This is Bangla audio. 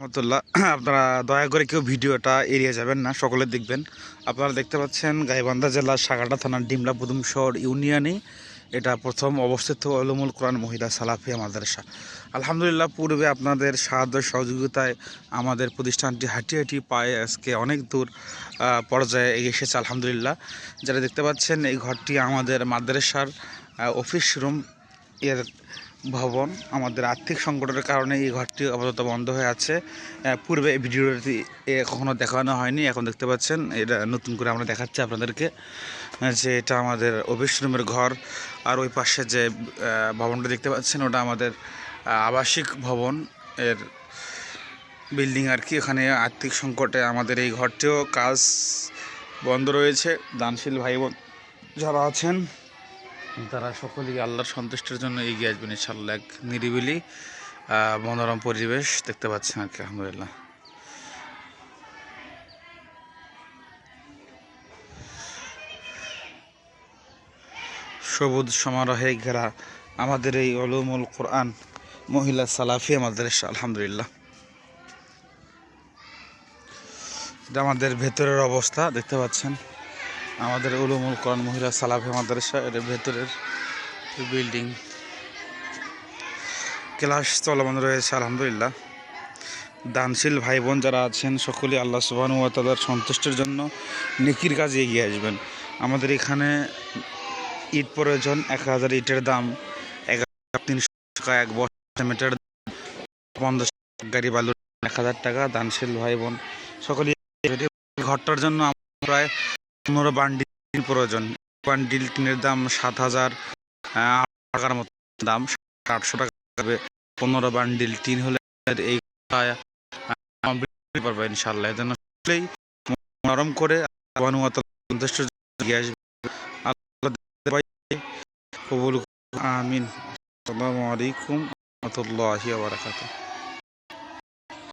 রহমতুল্লাহ, আপনারা দয়া করে কেউ ভিডিওটা এড়িয়ে যাবেন না, সকলে দেখবেন। আপনারা দেখতে পাচ্ছেন গাইবান্ধা জেলার সাগাটা থানার ডিমলা পুদুম শহর ইউনিয়নে এটা প্রথম অবস্থিত অলমুল কোরআন মহিলা সালাফিয়া মাদ্রাসা আলহামদুলিল্লাহ, পূর্বে আপনাদের সাহায্য সহযোগিতায় আমাদের প্রতিষ্ঠানটি হাঁটি হাঁটি পায়ে আজকে অনেক দূর পর্যায়ে এগিয়ে এসেছে, আলহামদুলিল্লাহ। যারা দেখতে পাচ্ছেন, এই ঘরটি আমাদের মাদ্রাসার অফিস রুম এর ভবন আমাদের আর্থিক সংকটের কারণে এই ঘরটি আপাতত বন্ধ হয়ে আছে। পূর্বে এই ভিডিওটি কখনো দেখানো হয়নি, এখন দেখতে পাচ্ছেন, এটা নতুন করে আমরা দেখাচ্ছি আপনাদেরকে। যে এটা আমাদের অফিস রুমের ঘর, আর ওই পাশে যে ভবনটা দেখতে পাচ্ছেন, ওটা আমাদের আবাসিক ভবন। এর বিল্ডিং আর কি, এখানে আর্থিক সংকটে আমাদের এই ঘরটিও কাজ বন্ধ রয়েছে। দানশীল ভাই যারা আছেন তারা সকলেই আল্লাহর সন্তুষ্টির জন্য এগিয়ে আসবেন ইনশাল্লাহ এক নিরিবিলি মনোরম পরিবেশ দেখতে পাচ্ছেন আর কি, আলহামদুলিল্লাহ। সবুজ সমারোহে ঘেরা আমাদের এই অলুমুল কোরআন, মহিলা সালাফিয়া মাদ্রাসা আলহামদুলিল্লাহ। আমাদের ভেতরের অবস্থা, দেখতে পাচ্ছেন। আমাদের উলুমুল কোরআন মহিলা সালাফিয়া মাদ্রাসা, এর ভেতরের বিল্ডিং ক্লাস চলমান রয়েছে, আলহামদুলিল্লাহ। দানশীল ভাই বোন যারা আছেন, সকলেই আল্লাহ সুবাহ তাদের সন্তুষ্টির জন্য নেকির কাজে এগিয়ে আসবেন। আমাদের এখানে ইট প্রয়োজন, এক হাজার ইটের দাম, এক তিনশো টাকা, এক বছর মিটার পঞ্চাশ গাড়ি বালু, এক হাজার টাকা, দানশীল ভাই বোন সকলে ঘরটার জন্য প্রায় পনেরো বান্ডিল প্রয়োজন। বান্ডিল টিনের দাম সাত হাজার টাকার মতো দাম আটশো টাকা পনেরো বান্ডিল টিন হলে এই পারব ইনশাল্লাহ এজন্য সকলেই নরম করে। কবুল আমিন। আসসালামু আলাইকুম রহমতুল্লাহি বারাকাতুহু।